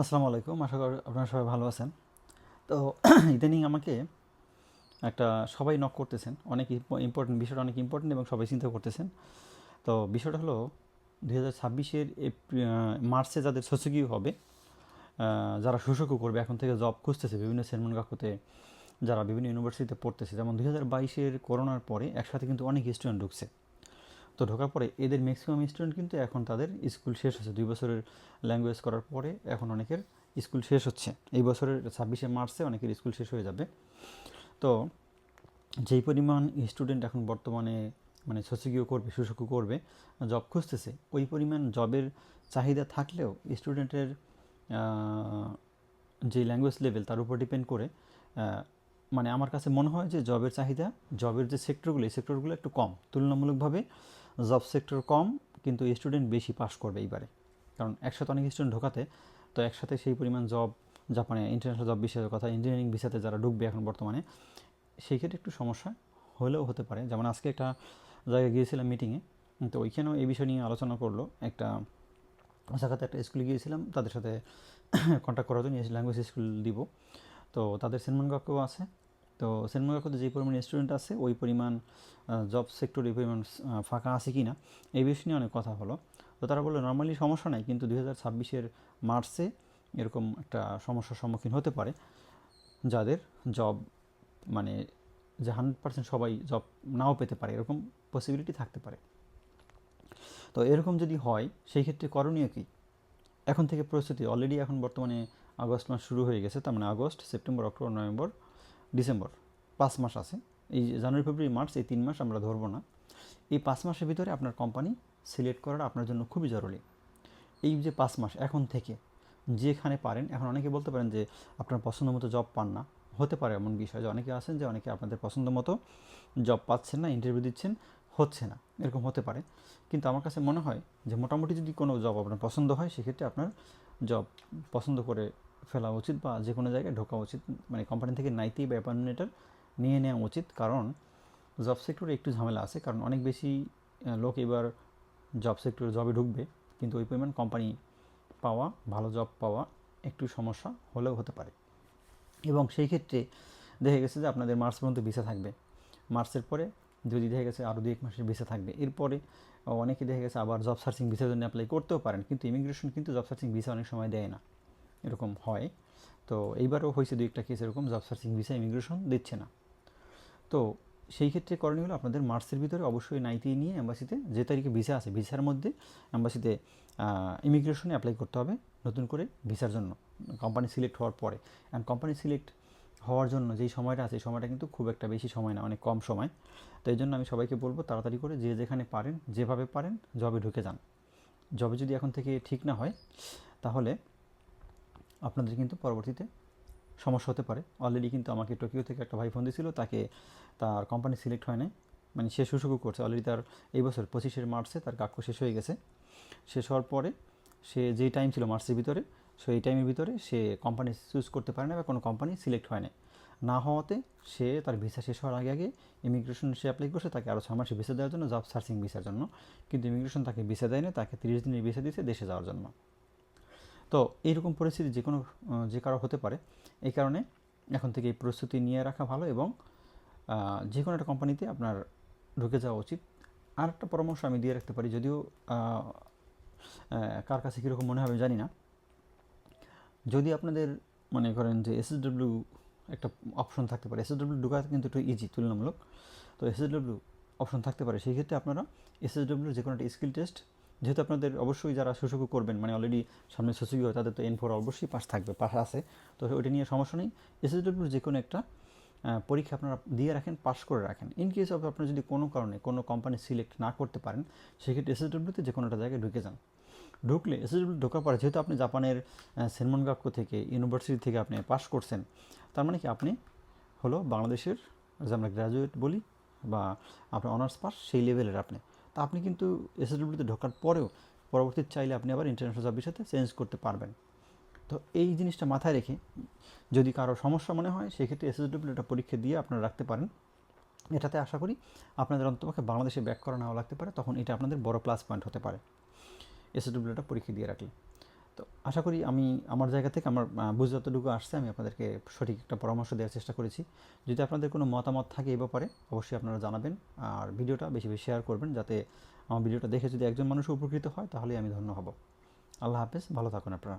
আসসালামু আলাইকুম। আশা করি আপনারা সবাই ভালো আছেন। তো ইদানিং আমাকে একটা সবাই নক করতেছেন। অনেক ইম্পর্টেন্ট বিষয়টা অনেক ইম্পর্টেন্ট এবং সবাই চিন্তা করতেছেন। তো বিষয়টা হলো, দুই হাজার ছাব্বিশের মার্চে যাদের সচিকীয় হবে যারা শোষকও করবে, এখন থেকে জব খুঁজতেছে বিভিন্ন সেনমন কাকুতে, যারা বিভিন্ন ইউনিভার্সিটিতে পড়তেছে। যেমন দুই হাজার বাইশের করোনার পরে একসাথে কিন্তু অনেক স্টুডেন্ট ঢুকছে। তো ঢোকার পরে এদের ম্যাক্সিমাম স্টুডেন্ট কিন্তু এখন তাদের স্কুল শেষ হচ্ছে দুই বছরের ল্যাঙ্গুয়েজ করার পরে এখন অনেকের স্কুল শেষ হচ্ছে। এই বছরের ছাব্বিশে মার্চে অনেকের স্কুল শেষ হয়ে যাবে। তো যেই পরিমাণ স্টুডেন্ট এখন বর্তমানে মানে সচিকীয় করবে সুশক্য করবে জব খুঁজতেছে, ওই পরিমাণ জবের চাহিদা থাকলেও স্টুডেন্টের যে ল্যাঙ্গুয়েজ লেভেল তার উপর ডিপেন্ড করে মানে আমার কাছে মনে হয় যে জবের চাহিদা জবের যে সেক্টরগুলো এই সেক্টরগুলো একটু কম। তুলনামূলকভাবে জব সেক্টর কম, কিন্তু স্টুডেন্ট বেশি পাস করবে এইবারে। কারণ একসাথে অনেক স্টুডেন্ট ঢোকাতে, তো একসাথে সেই পরিমাণ জব জাপানে ইন্টারন্যাশনাল জব বিষয়ের কথা ইঞ্জিনিয়ারিং ভিসাতে যারা ঢুকবে এখন বর্তমানে, সেই ক্ষেত্রে একটু সমস্যা হলেও হতে পারে। যেমন আজকে একটা জায়গায় গিয়েছিলাম মিটিংয়ে তো ওইখানেও এই বিষয় নিয়ে আলোচনা করল। একটা ওসাকাতে একটা স্কুলে গিয়েছিলাম, তাদের সাথে কন্ট্যাক্ট করার জন্য ল্যাঙ্গুয়েজ স্কুল দিব। তো তাদের সেনমান কাকুও আছে। তো সেনমান কাকুতে যে পরিমাণ স্টুডেন্ট আছে, ওই পরিমাণ জব সেক্টর এই পরিমাণ ফাঁকা আছে কি না এই বিষয় নিয়ে অনেক কথা হলো। তো তারা বলল নর্মালি সমস্যা নাই, কিন্তু দুই হাজার ছাব্বিশের মার্চে এরকম একটা সমস্যার সম্মুখীন হতে পারে। যাদের জব মানে যে হান্ড্রেড পার্সেন্ট সবাই জব নাও পেতে পারে, এরকম পসিবিলিটি থাকতে পারে। তো এরকম যদি হয়, সেই ক্ষেত্রে করণীয় কী? এখন থেকে প্রস্তুতি অলরেডি এখন বর্তমানে আগস্ট মাস শুরু হয়ে গেছে, তার মানে August, September, October, November December, পাঁচ মাস আছে। এই জানুয়ারি, ফেব্রুয়ারি, মার্চ, এই তিন মাস আমরা ধরবো না। এই পাঁচ মাসের ভিতরে আপনার কোম্পানি সিলেক্ট করাটা আপনার জন্য খুবই জরুরি। এই যে পাঁচ মাস এখন থেকে, যেখানে পারেন, এখন অনেকে বলতে পারেন যে আপনার পছন্দ মতো জব পান না। হতে পারে এমন বিষয় যে অনেকে আছেন যে অনেকে আপনাদের পছন্দ মতো জব পাচ্ছেন না ইন্টারভিউ দিচ্ছেন, হচ্ছে না, এরকম হতে পারে। কিন্তু আমার কাছে মনে হয় যে মোটামুটি যদি কোনো জব আপনার পছন্দ হয়, সেক্ষেত্রে আপনার জব পছন্দ করে ফেলা উচিত বা যে কোনো জায়গায় ঢোকা উচিত মানে কোম্পানি থেকে নাইতেই বা অ্যাপয়েন্টমেন্টার নিয়ে নেওয়া উচিত। কারণ জব সেক্টরে একটু ঝামেলা আছে, কারণ অনেক বেশি লোক এবার জব সেক্টরে জবে ঢুকবে, কিন্তু ওই পরিমাণ কোম্পানি পাওয়া, ভালো জব পাওয়া একটু সমস্যা হলেও হতে পারে। এবং সেই ক্ষেত্রে দেখা গেছে যে আপনাদের মার্চ পর্যন্ত ভিসা থাকবে। মার্চের পরে যদি দেখা গেছে আরও দু এক মাসের ভিসা থাকবে, এরপরে অনেকে দেখা গেছে আবার জব সার্চিং ভিসার জন্য অ্যাপ্লাই করতেও পারেন, কিন্তু ইমিগ্রেশন কিন্তু জব সার্চিং ভিসা অনেক সময় দেয় না। এরকম হয়। তো এইবারও হয়েছে দু একটা কেস এরকম জব সার্চিং ভিসা ইমিগ্রেশন দিচ্ছে না। তো সেই ক্ষেত্রে করণীয় হলো আপনাদের মার্চের ভিতরে অবশ্যই নাইতেই নিয়ে অ্যাম্বাসিতে যে তারিখে ভিসা আছে ভিসার মধ্যে অ্যাম্বাসিতে ইমিগ্রেশনে অ্যাপ্লাই করতে হবে নতুন করে ভিসার জন্য। কোম্পানি সিলেক্ট হওয়ার পরে। অ্যান্ড কোম্পানি সিলেক্ট হওয়ার জন্য যেই সময়টা আছে সময়টা কিন্তু খুব একটা বেশি সময় না, অনেক কম সময়। তো এই জন্য আমি সবাইকে বলব তাড়াতাড়ি করে যে যেখানে পারেন, যেভাবে পারেন জবে ঢুকে যান। জবে যদি এখন থেকে ঠিক না হয়, তাহলে আপনাদের কিন্তু পরবর্তীতে সমস্যা হতে পারে। অলরেডি কিন্তু আমাকে টোকিও থেকে একটা ভাই ফোন দিয়েছিল, তাকে তার কোম্পানি সিলেক্ট হয় নাই। মানে সে সুযোগও করছে। অলরেডি তার এই বছর পঁচিশের মার্চে তার কাক্য শেষ হয়ে গেছে। শেষ হওয়ার পরে সে যেই টাইম ছিল মার্চের ভিতরে, সেই টাইমের ভিতরে সে কোম্পানি চুজ করতে পারে না বা কোনো কোম্পানি সিলেক্ট হয় না না হওয়াতে সে তার ভিসা শেষ হওয়ার আগে আগে ইমিগ্রেশন সে অ্যাপ্লাই করছে, তাকে আরও ছয় মাসে ভিসা দেওয়ার জন্য জব সার্চিং ভিসার জন্য। কিন্তু ইমিগ্রেশন তাকে ভিসা দেয় না তাকে তিরিশ দিনের ভিসা দিয়েছে দেশে যাওয়ার জন্য। তো এইরকম পরিস্থিতি যে কোনো যে কারও হতে পারে। এই কারণে এখন থেকে এই প্রস্তুতি নিয়ে রাখা ভালো এবং যে কোনো একটা কোম্পানিতে আপনার ঢুকে যাওয়া উচিত। আর একটা পরামর্শ আমি দিয়ে রাখতে পারি, যদিও কার কাছে কীরকম মনে হবে জানি না। যদি আপনাদের মনে করেন যে এসএসডব্লিউ একটা অপশন থাকতে পারে এসএসডব্লিউ ঢোকা কিন্তু একটু ইজি তুলনামূলক। তো এসএসডব্লিউ অপশন থাকতে পারে, সেই ক্ষেত্রে আপনারা এসএসডব্লিউ যে কোনো একটা স্কিল টেস্ট যেহেতু আপনাদের অবশ্যই যারা সুযোগ করবেন মানে অলরেডি সামনে সুযোগ হয়, তাদের তো এন ফোর অবশ্যই পাস থাকবে পাস আছে। তো ওইটা নিয়ে সমস্যা নেই। এসএসডব্লিউ যে কোনো একটা পরীক্ষা আপনারা দিয়ে রাখেন, পাশ করে রাখেন। ইন কেস অফ আপনার যদি কোনো কারণে কোনো কোম্পানি সিলেক্ট না করতে পারেন, সেক্ষেত্রে এসএসডব্লিউতে যে কোনো একটা জায়গায় ঢুকে যান। ঢুকলে এসএসডব্লিউ ঢোকার পরে যেহেতু আপনি জাপানের সেনমন গাক্কো থেকে ইউনিভার্সিটি থেকে আপনি পাশ করছেন, তার মানে কি আপনি হলো বাংলাদেশের যে আমরা গ্র্যাজুয়েট বলি, বা আপনার অনার্স পাস, সেই লেভেলের আপনি। তা আপনি কিন্তু এসএসডব্লিউতে ঢোকার পরেও পরবর্তী চাইলে আপনি আবার ইন্টারন্যাশনাল জবের সাথে চেঞ্জ করতে পারবেন। তো এই জিনিসটা মাথায় রেখে যদি কারও সমস্যা মনে হয়, সেক্ষেত্রে এসএসডব্লিউ একটা পরীক্ষা দিয়ে আপনারা রাখতে পারেন। এটাতে আশা করি আপনাদের অন্তপক্ষে বাংলাদেশে ব্যাক করা নাও লাগতে পারে, তখন এটা আপনাদের বড় প্লাস পয়েন্ট হতে পারে। এসএসডব্লিউটা পরীক্ষা দিয়ে রাখলে। তো আশা করি আমি আমার জায়গা থেকে আমার বুঝতেটুকু আসছে আমি আপনাদেরকে সঠিক একটা পরামর্শ দেওয়ার চেষ্টা করেছি। যদি আপনাদের কোনো মতামত থাকে এই ব্যাপারে, অবশ্যই আপনারা জানাবেন আর ভিডিওটা বেশি বেশি শেয়ার করবেন যাতে আমার ভিডিওটা দেখে যদি একজন মানুষ উপকৃত হয় তাহলে আমি ধন্য হব। আল্লাহ হাফেজ, ভালো থাকুন আপনারা।